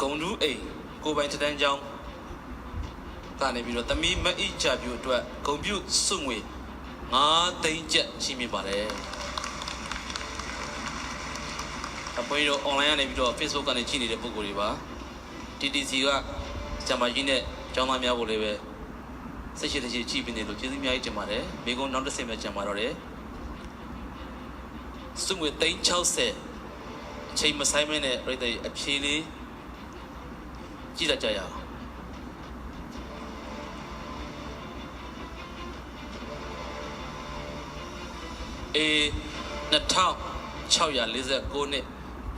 ဂုံတူးအိမ်ကိုပိုင်တတန်းကျောင်းကနေပြီးတော့သမီးမအိချပြူအတွက်ဂုံပြုစွငွေ9သိန်းကျပ်ရှိမိပါတယ်အပွေးတို့ online ကနေပြီးတော့ Facebook ကနေကြည့်နေတဲ့ပုံကိုယ်တွေပါ TTC ကဆံမကြီးနဲ့ကျောင်းသားများကိုလည်းပဲစိတ်ရှိတဲ့ရှိကြည့်ပြီးနေလို့ကျေးဇူးအများကြီးတင်ပါတယ်မိကုန်းနောက်တစ်ဆင့်ပဲကြံပါတော့တယ်စွငွေသိန်း60အချိန်မဆိုင်မနဲ့ပြိတ္တိအဖြေလေး ကြည့်လိုက်ကြရအောင် A 2649နှစ်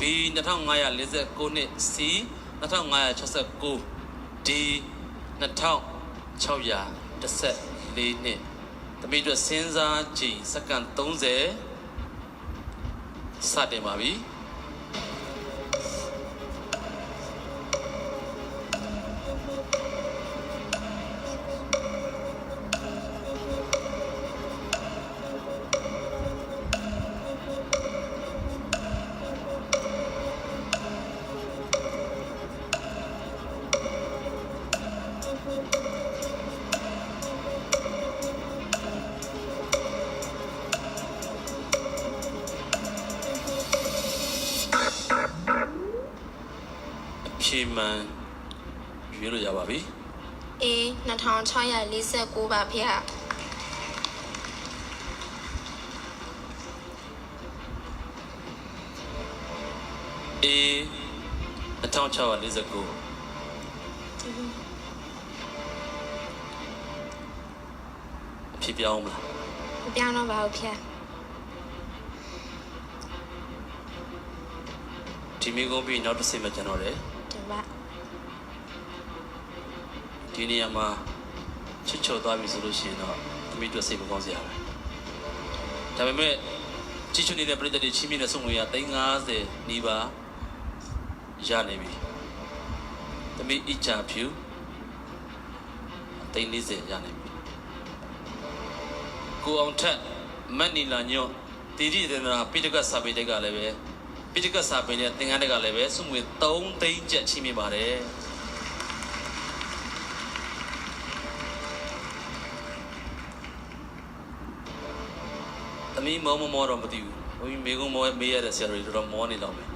B 2549နှစ် C 2569 D 2614နှစ်တမိအတွက်စဉ်းစားချိန်စက္ကန့်30စတင်ပါပြီ အဖြေမှန်ရွေးလို့ရပါပြီ A 2649ပါဖေဟာ A 2649အဖြေပြောင်းမလားမပြောင်းတော့ပါဘူးဖေဟာဒီမိကုန်းပြီးနောက်တစ်ဆင့်မှကျွန်တော်လည်း တင်ပါဒီနေရာမှာချစ်ချော်သွားပြီဆိုလို့ရှိရင်တော့အမိတို့စိတ်မကောင်းစရာပဲဒါပေမဲ့ချစ်ချွနေတဲ့ပြည်သက်တွေချင်းမြင့်တဲ့ဆုံးငွေက350နီးပါးရနေပြီတမိအချာဖြူ340ရနေပြီကိုအောင်ထက်မတ်နီလာညွန့်တီရီဒေနာပိတကစာပေတက်ကလည်းပဲ ပိတကစာပေနဲ့သင်္ကန်းတက်ကလည်းပဲစုငွေ3သိန်းကျပ်ချင်းမြင့်ပါတယ်သမီးမောမမောတော့မသိဘူးဘုန်းကြီးမေကုန်းမောမေးရတဲ့ဆရာတွေတော်တော်မောနေတော့မယ်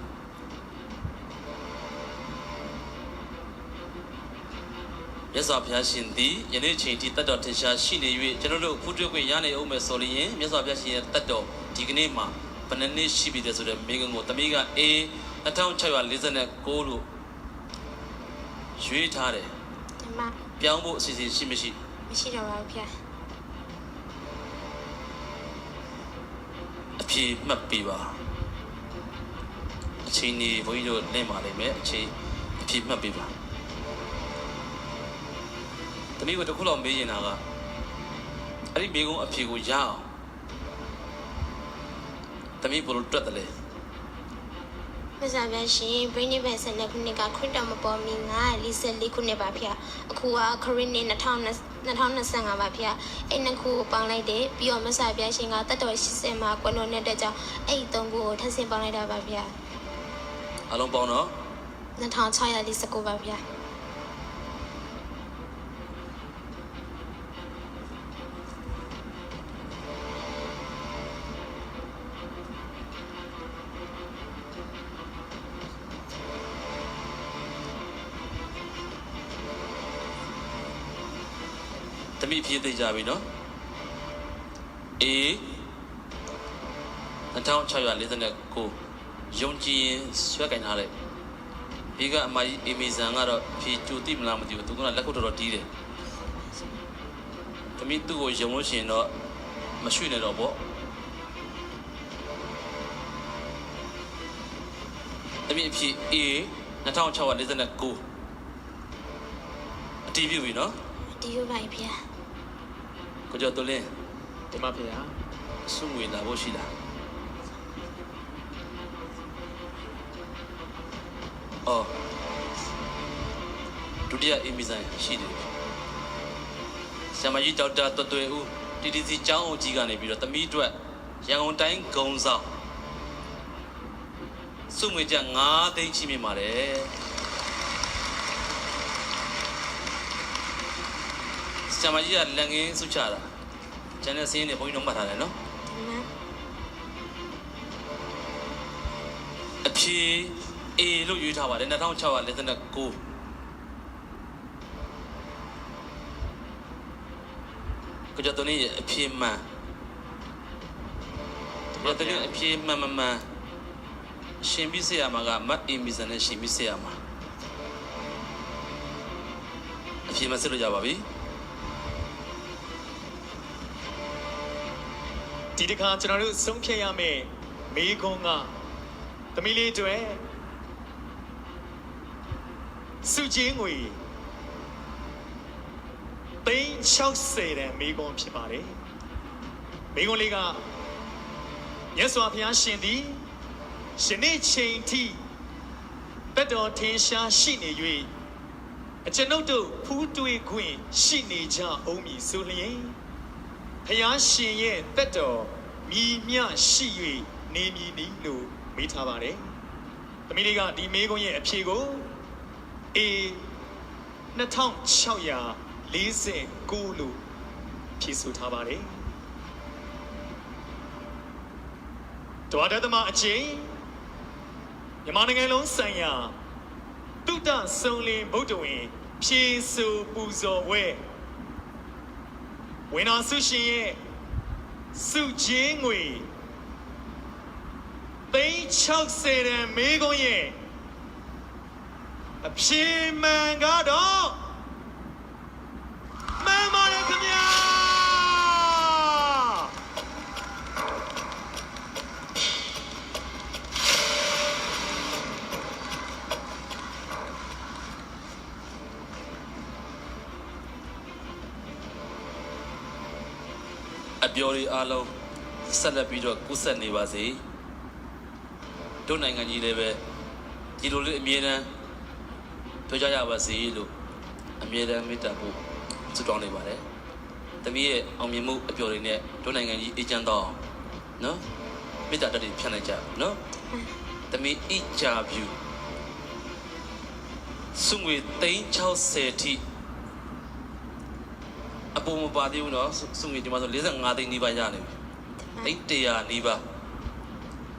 မြတ်စွာဘုရားရှင်သည်ယနေ့ချိန်ထိတတ်တော်ထင်ရှားရှိနေ၍ကျွန်တော်တို့ခုတွေ့ခွင့်ရနေအောင်မယ်ဆိုလျင်မြတ်စွာဘုရားရှင်ရဲ့တတ်တော်ဒီကနေ့မှာ ဘယ်နှစ်နှစ်ရှိပြီလဲဆိုတော့မေကုန်းကိုသမီးကအေး2649လို့ရွေးထားတယ်တင်ပါပြောင်းဖို့အစီအစဉ်ရှိမရှိမရှိတော့ပါဘူးဖေဟာအဖြေမှတ်ပေးပါအချိန်ကြီးဘုန်းကြီးတို့လင့်ပါလိမ့်မယ်အချိန်အဖြေမှတ်ပေးပါတမီးကတစ်ခုလောက်မေးရင်တာကအဲ့ဒီမိကုံးအဖြေကိုရအောင် တမီးဘယ်လိုတွက်တယ်လဲမစားပြရှင်ဘရင်းနီဘန်ဆန်တဲ့ခုနှစ်ကခရစ်တော်မပေါ်မီ944ခုနှစ်ပါဖေဟာအခုကခရစ်နှစ်2025ပါဖေဟာအဲ့နှစ်ခုကိုပေါင်းလိုက်တယ်ပြီးတော့မစားပြရှင်ကတတ်တော်80မှာကွန်တော်နဲ့တဲ့ကြောင့်အဲ့ဒီသုံးခုကိုထပ်ဆင့်ပေါင်းလိုက်တာပါဖေဟာအလုံးပေါင်းတော့2649ပါဖေ တမီးအဖြေသိကြပြီနော် A 2649ယုံကြည်ရင်ဆွဲကင်ထားလိုက်ဒီကအမကြီးအမီဇန်ကတော့ဖြေကြိုတိမလားမသိဘူးသူကလက်ခုပ်တော်တော်တီးတယ်တမီးသူ့ကိုယုံလို့ရှိရင်တော့မရွှေ့နဲ့တော့ပေါ့တမီးအဖြေ A 2649အတီးပြပြီနော် ဒီလိုပါဖေဟာကိုကျော်တော်လင်းတင်ပါဖေဟာစုငွေလာဖို့ရှိလားအော်ဒုတိယအီမီဇန်ရှိတယ်ဆရာမကြီးဒေါက်တာတွတ်တွယ်ဦး TTC ကျောင်းအောင်ကြီးကနေပြီးတော့တမီးအတွက်ရန်ကုန်တိုင်းဂုံဆောင်စုငွေကျ9သိန်းရှိမိပါတယ် ဆရာမကြီးကလက်ငင်းစုချတာကျန်တဲ့စင်းတွေဘုန်းကြီးတို့မှတ်ထားတယ်နော်ဒီမှာအဖြေ A လို့ရွေးထားပါတယ်2649ကကြတော့နေအဖြေမှန်ကကြတော့နေအဖြေမှန်မှန်မှန်ရှင်ပြီးစေရမှာကမတ်အီမီဇန်နဲ့ရှင်ပြီးစေရမှာအဖြေမှန်စစ်လို့ကြပါပြီ ဒီတစ်ခါကျွန်တော်တို့ဆုံးဖြတ်ရမယ့်မိကုံးကသမီးလေးတွေစုချင်းငွေသိန်း60တန်မိကုံးဖြစ်ပါတယ်မိကုံးလေးကမြတ်စွာဘုရားရှင်သည်ရှင်နေ့ချိန်ထိတက်တော်ထင်ရှားရှိနေ၍အကျွန်ုပ်တို့ဖူးတွေ့ခွင့်ရှိနေကြအောင်မည်ဆိုလျင် ဖျားရှင်ရဲ့တက်တော်မြည်မြရှိ၍နေမည်နီလို့မေးထားပါတယ်။သမီးလေးကဒီမေးခွန်းရဲ့အဖြေကို A 2649လို့ဖြေဆိုထားပါတယ်။တဝါဒသမအချင်းမြန်မာနိုင်ငံလုံးဆိုင်ရာတုဒ္ဒဆုံလင်ဗုဒ္ဓဝင် ဖြေဆိုပူဇော်ဝဲ ဝင်တော်ဆုရှင်ရဲ့စုချင်းငွေသိန်း60ရန်မေးခွန်းရဲ့အဖြေမှန်ကတော့မှန်ပါ ပျော်တွေအားလုံးဆက်လက်ပြီးတော့ကူးဆက်နေပါစေတို့နိုင်ငံကြီးလည်းပဲဒီလိုလေးအမြဲတမ်းပြောကြရပါစေလို့အမြဲတမ်းမေတ္တာပို့ဆုတောင်းနေပါတယ်တမီးရဲ့အောင်မြင်မှုအပျော်တွေနဲ့တို့နိုင်ငံကြီးအေးချမ်းတော့နော်မေတ္တာတက်တွေဖြန့်လိုက်ကြနော်တမီးအကြဗျူစုငွေ360ထိ အပေါ်မပါသေးဘူးနော်စုငွေဒီမှာဆို45သိန်းနီးပါးရနေပြီသိန်း100နီးပါး